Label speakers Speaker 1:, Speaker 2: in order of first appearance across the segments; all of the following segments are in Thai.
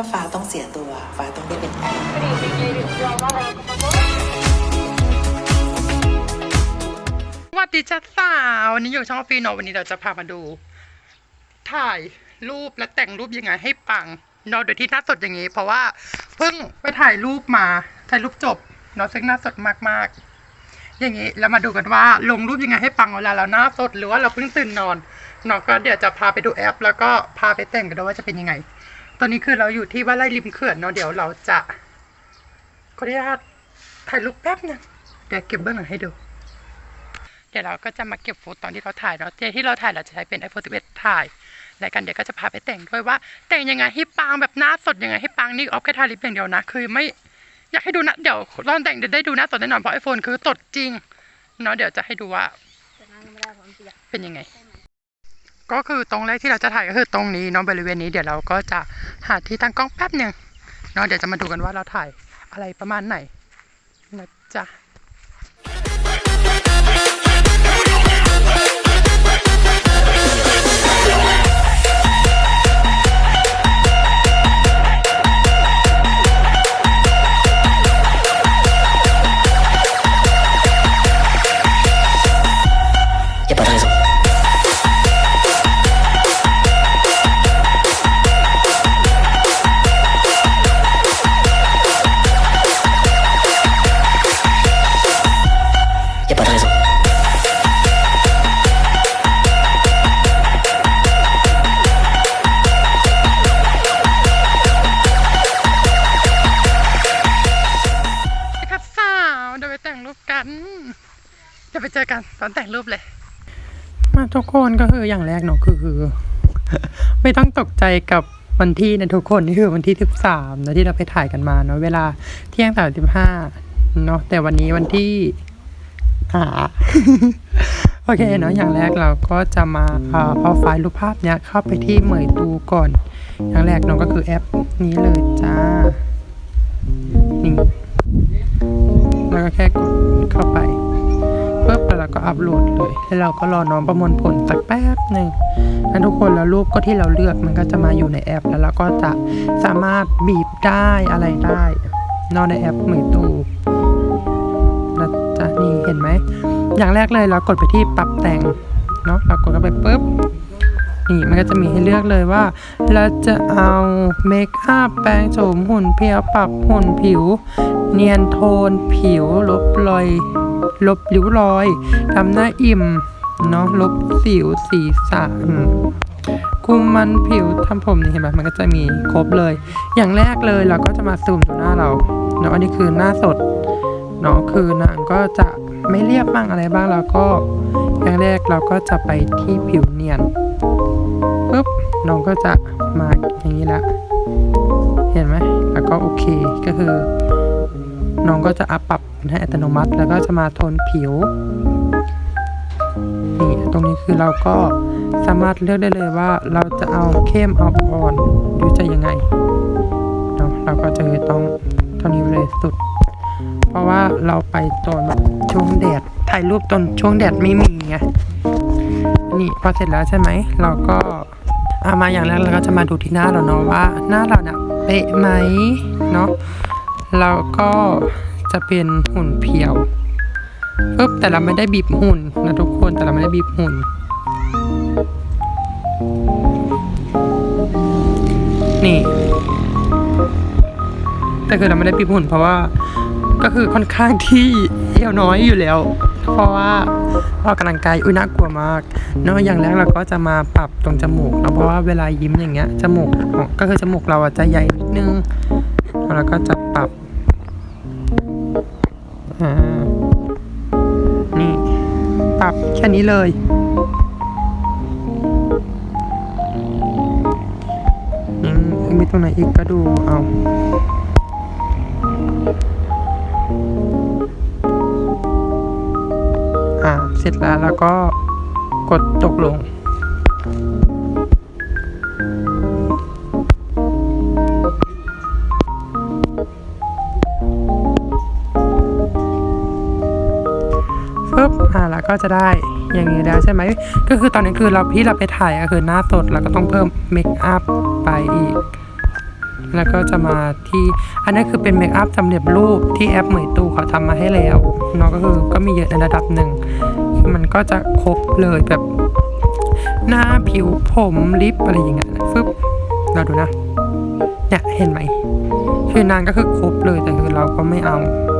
Speaker 1: าฟ้าต้องเสียตัวฟ้าต้องได้เป็นแอร์
Speaker 2: สวัสดีจ้าสาววันนี้อยู่ช่องฟีโนวันนี้เราจะพามาดู ถ่ายรูปและแต่งรูปยังไงให้ปังเนาะโดยที่หน้าสดอย่างนี้ เพราะว่าเพิ่งไปถ่ายรูปมาถ่ายรูปจบเนาะซึ่งหน้าสดมากๆ อย่างนี้แล้วมาดูกันว่าลงรูปยังไงให้ปังเวลาเราหน้าสดหรือว่าเราเพิ่งตื่นนอนเนาะก็เดี๋ยวจะพาไปดูแอป แล้วก็พาไปแต่งกันด้วยว่าจะเป็นยังไง ตอนนี้คือเราอยู่ที่ว่าไร่ริมเขื่อนเนาะเดี๋ยวเราจะขออนุญาตถ่ายรูปแป๊บนึงเดี๋ยวเก็บเบื้องหลังให้ดู เดี๋ยวเราก็จะมาเก็บฟุตตอนที่เราถ่ายเนาะเจที่เราถ่ายเราจะใช้เป็น iPhone 11ถ่ายรายการเดี๋ยวก็จะพาไปแต่งด้วยว่า แต่งยังไงให้ปังแบบหน้าสดยังไงให้ปังนี่ออฟแค่ทาลิปอย่างเดียวนะ คือไม่อยากให้ดูนะเดี๋ยวตอนแต่งเดี๋ยวได้ดูหน้าสดแน่นอนเพราะ iPhone คือสดจริงเนาะเดี๋ยวจะให้ดูว่าเป็นยังไง ก็คือตรงแรกที่เราจะถ่ายก็คือตรงนี้เนาะบริเวณนี้เดี๋ยวเราก็จะหาที่ตั้งกล้องแป๊บหนึ่งเนาะเดี๋ยวจะมาดูกันว่าเราถ่ายอะไรประมาณไหนนะจ๊ะ กันเดี๋ยวไปเจอกันตอนแต่งรูปเลย มาทุกคนก็คืออย่างแรกเนาะคือ ไม่ต้องตกใจกับวันที่นะทุกคนนี่คือวันที่สิบสามนะที่เราไปถ่ายกันมาเนาะเวลาเที่ยงสามสิบห้าเนาะแต่วันนี้วันที่หาโอเคเนาะอย่างแรกเราก็จะมาเอ่อเอาไฟล์รูปภาพเนี้ยเข้าไปที่เหมยตูก่อน อย่างแรกเนาะก็คือแอปนี้เลยจ้านี่ แล้วก็แค่กดเข้าไปปุ๊บแล้วก็อัพโหลดเลยแล้วเราก็รอน้องประมวลผลสักแป๊บหนึ่งแล้วทุกคนแล้วรูปก็ที่เราเลือกมันก็จะมาอยู่ในแอป แล้วเราก็จะสามารถบีบได้อะไรได้นอกในแอปเหมือนตูนะจ๊ะนี่เห็นไหมอย่างแรกเลยเรากดไปที่ปรับแต่งเนาะเรากดเข้าไปปุ๊บ นี่มันก็จะมีให้เลือกเลยว่า เราจะเอาเมคอัพแปรงโฉมหุ่นเพียวปรับหุ่นผิว เนียนโทนผิว ลบรอย ลบริ้วรอยทำหน้าอิ่มเนาะลบสิวสีสะอืมคุมมันผิวทำผมนี่เห็นไหมมันก็จะมีครบเลย อย่างแรกเลยเราก็จะมาซูมดูหน้าเราเนาะอันนี้คือหน้าสดเนาะคือนางก็จะไม่เรียบบ้างอะไรบ้างแล้วก็อย่างแรกเราก็จะไปที่ผิวเนียน ปุ๊บน้องก็จะมาอย่างนี้ละเห็นไหมแล้วก็โอเคก็คือ น้องก็จะอัพปรับให้อัตโนมัติ แล้วก็จะมาโทนผิวนี่ตรงนี้คือเราก็สามารถเลือกได้เลยว่าเราจะเอาเข้มเอาอ่อนหรือจะยังไงเนาะเราก็จะต้องเท่านี้เลยสุด เพราะว่าเราไปตอนแบบช่วงแดดถ่ายรูปตอนช่วงแดดไม่มีไง นี่พอเสร็จแล้วใช่ไหม เราก็เอามาอย่างแรกเราก็จะมาดูที่หน้าเราเนาะว่า หน้าเราเนี่ยเป๊ะไหมเนาะเราก็จะเป็นหุ่นเพียวปึ๊บแต่เราไม่ได้บีบหุ่นนะทุกคนแต่เราไม่ได้บีบหุ่น นี่ แต่คือเราไม่ได้บีบหุ่นเพราะว่าก็คือค่อนข้างที่เอวน้อยอยู่แล้ว เพราะว่าออกกำลังกายอุ้ยน่ากลัวมากเนาะอย่างแรกเราก็จะมาปรับตรงจมูกเนาะเพราะว่าเวลายิ้มอย่างเงี้ยจมูกก็คือจมูกเราอะจะใหญ่นิดนึงแล้วก็จะปรับนี่ปรับแค่นี้เลยมมีตรงไหนอีกก็ดูเอา เสร็จแล้วแล้วก็กดตกลงปุ๊บ อ่าแล้วก็จะได้อย่างนี้แล้วใช่ไหม ก็คือตอนนี้คือเราพี่เราไปถ่ายก็คือหน้าสดเราก็ต้องเพิ่มเมคอัพไปอีก แล้วก็จะมาที่ อันนี้คือเป็นเมคอัพสำเร็จรูปที่แอปเหมยตูเขาทำมาให้แล้วเนาะก็คือก็มีเยอะในระดับหนึ่ง มันก็จะครบเลยแบบ หน้าผิวผมลิปอะไรอย่างเงี้ยฟึบเราดูนะเนี่ยเห็นไหมคือนางก็คือครบเลยแต่คือเราก็ไม่เอา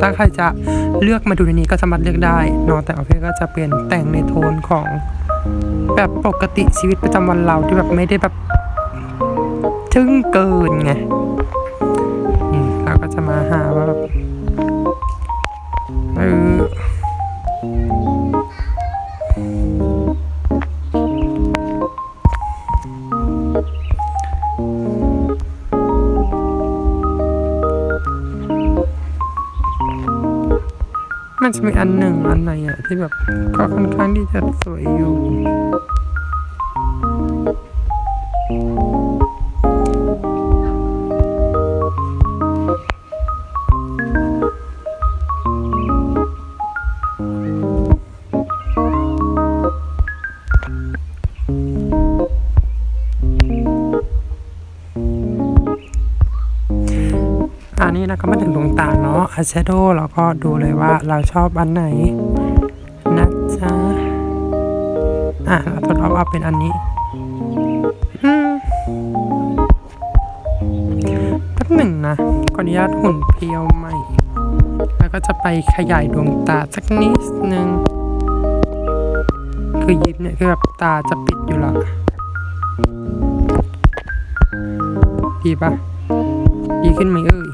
Speaker 2: ถ้าใครจะเลือกมาดูในนี้ก็สามารถเลือกได้นาะแต่โอเคก็จะเป็นแต่งในโทนของ แบบปกติชีวิตประจำวันเราที่แบบไม่ได้แบบทึ่งเกินไงนี่เราก็จะมาหาว่าแบบ มันจะมีอันหนึ่งอันไหนอะที่แบบก็ค่อนข้างที่จะสวยอยู่ ก็มาถึงดวงตาเนาะอายแชโดว์เราก็ดูเลยว่าเราชอบอันไหนนะจ๊ะอะเราทดลองเอาเป็นอันนี้อืมแป๊บหนึ่งนะขออนุญาตหุ่นเพรียวใหม่ แล้วก็จะไปขยายดวงตาสักนิดนึง คือยิบเนี่ยคือแบบตาจะปิดอยู่และดีปะดีขึ้นไหมเอ่ย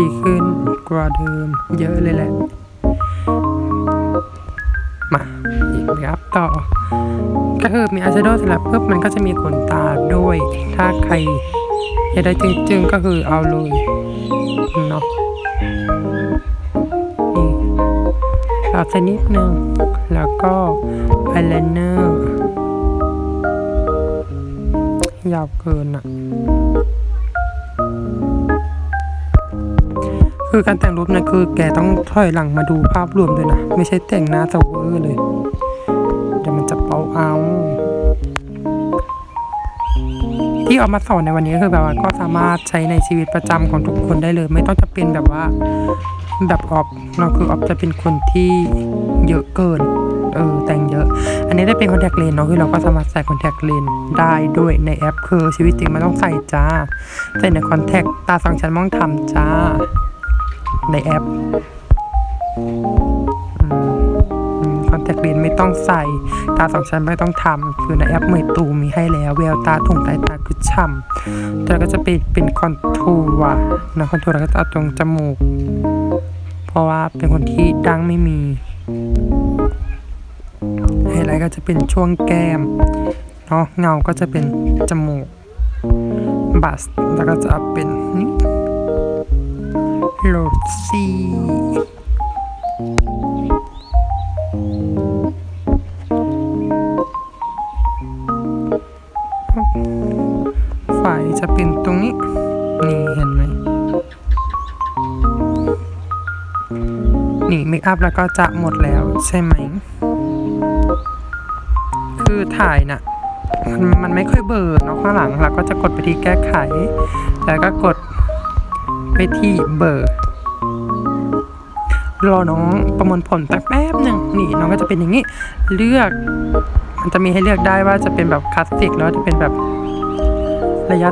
Speaker 2: ดีขึ้นกว่าเดิมเยอะเลยแหละ มาอีกนะครับต่อ ก็คือมีอายแชโดว์เสร็จแล้วปุ๊บมันก็จะมีขนตาด้วย ถ้าใครอยากได้จึงๆก็คือเอาเลยเนาะนี่ตัดเส้นนิดนึง แล้วก็อายไลเนอร์ยาวเกินอะ คือการแต่งรูปเนี่ยคือแกต้องถอยหลังมาดูภาพรวมด้วยนะ ไม่ใช่แต่งหน้าสเวอร์เลยเดี๋ยวมันจะเปาเอาที่เอามาสอนในวันนี้ก็คือแบบว่าก็สามารถใช้ในชีวิตประจำของทุกคนได้เลย ไม่ต้องจะเป็นแบบว่าแบบออฟเราคือออฟจะเป็นคนที่เยอะเกินเออแต่งเยอะ อันนี้ได้เป็นคอนแทคเลนส์เนาะคือเราก็สามารถใส่คอนแทคเลนส์ได้ด้วยในแอปคือชีวิตจริงไม่ต้องใส่จ้าใส่ในคอนแทคตาสองชั้นมองทำจ้า ในแอปคอนแทคเลนส์ไม่ต้องใส่ ตาสองชั้นไม่ต้องทำคือในแอปเมยตูมีให้แล้ว แววตาถุงใต้ตาคือฉ่ำแต่ก็จะเป็นเป็นคอนทัวร์นะคอนทัวร์แล้วก็จะเอาตรงจมูก เพราะว่าเป็นคนที่ดังไม่มีไฮไลท์ก็จะเป็นช่วงแก้มเนาะเงาก็จะเป็นจมูกบัสแล้วก็จะเอาเป็นนี่ โรซี่ฝ่ายจะเป็นตรงนี้ นี่เห็นไหม นี่เมคอัพแล้วก็จะหมดแล้วใช่ไหม คือถ่ายน่ะมันมันไม่ค่อยเบลอเนาะข้างหลังเราก็จะกดไปที่แก้ไข แล้วก็กด ไปที่เบอร์ รอน้องประมวลผลแป๊บหนึ่งนี่น้องก็จะเป็นอย่างนี้ เลือก มันจะมีให้เลือกได้ว่าจะเป็นแบบคลาสสิกแล้วจะเป็นแบบระยะ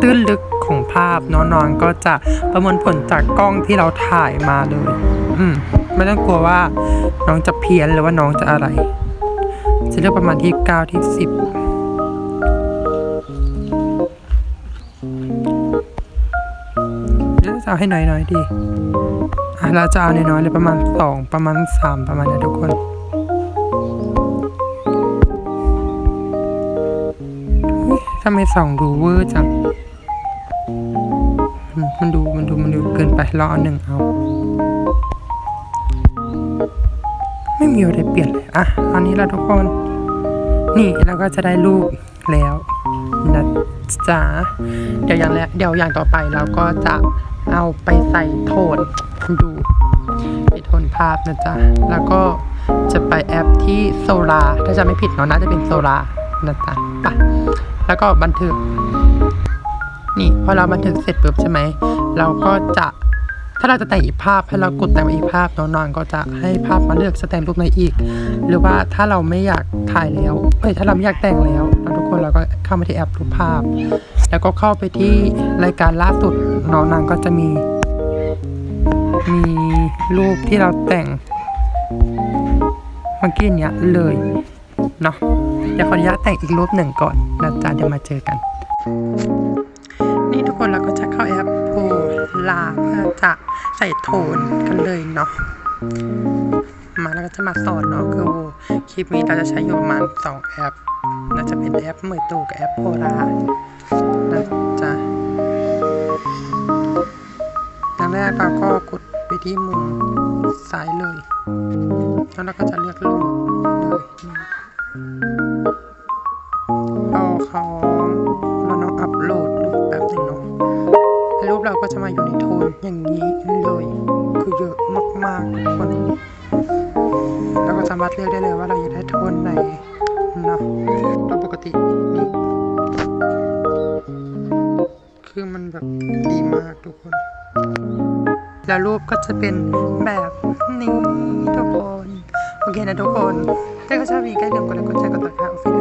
Speaker 2: ตื้นลึกของภาพเนาะน้องก็จะประมวลผลจากกล้องที่เราถ่ายมาเลย อืมไม่ต้องกลัวว่าน้องจะเพี้ยนหรือว่าน้องจะอะไร จะเลือกประมาณที่เก้าที่สิบ เอาให้น้อยๆดีอะเราจะเอาน้อยๆเลยประมาณสองประมาณสามประมาณนี้ทุกคน ทำไมสองดูเวอร์จัง มันดูมันดูมันดูเกินไปเราเอาหนึ่งเอา ไม่มีอะไรเปลี่ยนเลย อะ อันนี้ละทุกคน นี่เราก็จะได้รูปแล้วนะจ๊ะเดี๋ยวอย่างแรกเดี๋ยวอย่างต่อไปเราก็จะ เอาไปใส่โทนดูไปโทนภาพนะจ๊ะ แล้วก็จะไปแอปที่โซลาถ้าจะไม่ผิดเนาะน่าจะเป็นโซลานะจ๊ะไปะแล้วก็บันทึก นี่พอเราบันทึกเสร็จปุ๊บใช่ไหม เราก็จะถ้าเราจะแต่งอีกภาพให้เรากดแต่งอีกภาพน้องๆก็จะให้ภาพมาเลือกสแตนรูปในอีก หรือว่าถ้าเราไม่อยากถ่ายแล้วเอ้ยถ้าเราไม่อยากแต่งแล้วทุกคนเราก็เข้ามาที่แอปรูปภาพ แล้วก็เข้าไปที่รายการล่าสุดน้องนางก็จะมี มีรูปที่เราแต่งเมื่อกี้เนี้ยเลยเนาะเดี๋ยวขออนุญาตแต่งอีกรูปหนึ่งก่อนนะจ๊ะเดี๋ยวมาเจอกัน นี่ทุกคนเราก็จะเข้าแอปโพลาเพื่อจะใส่โทนกันเลยเนาะมาแล้วก็จะมาสอนเนาะคือคลิปนี้เราจะใช้อยู่ประมาณสองแอปน่าจะเป็นแอปมือตูกับแอปโพลา ที่มุมซ้ายเลย แล้วเราก็จะเลือกรูปเลยรอเขาเราน้องอัพโหลดรูปแป๊บหนึ่งเนาะรูปเราก็จะมาอยู่ในโทนอย่างนี้เลย คือเยอะมากๆทุกคนเราก็สามารถเลือกได้เลยว่าเราอยากได้โทนไหนเนาะโดยปกตินี่คือมันแบบดีมากทุกคน แล้วรูปก็จะเป็นแบบนี้ทุกคน โอเคนะทุกคนถ้าก็ชอบวีก็อย่าลืมกดไลค์กดแชร์กดติดตามฟิล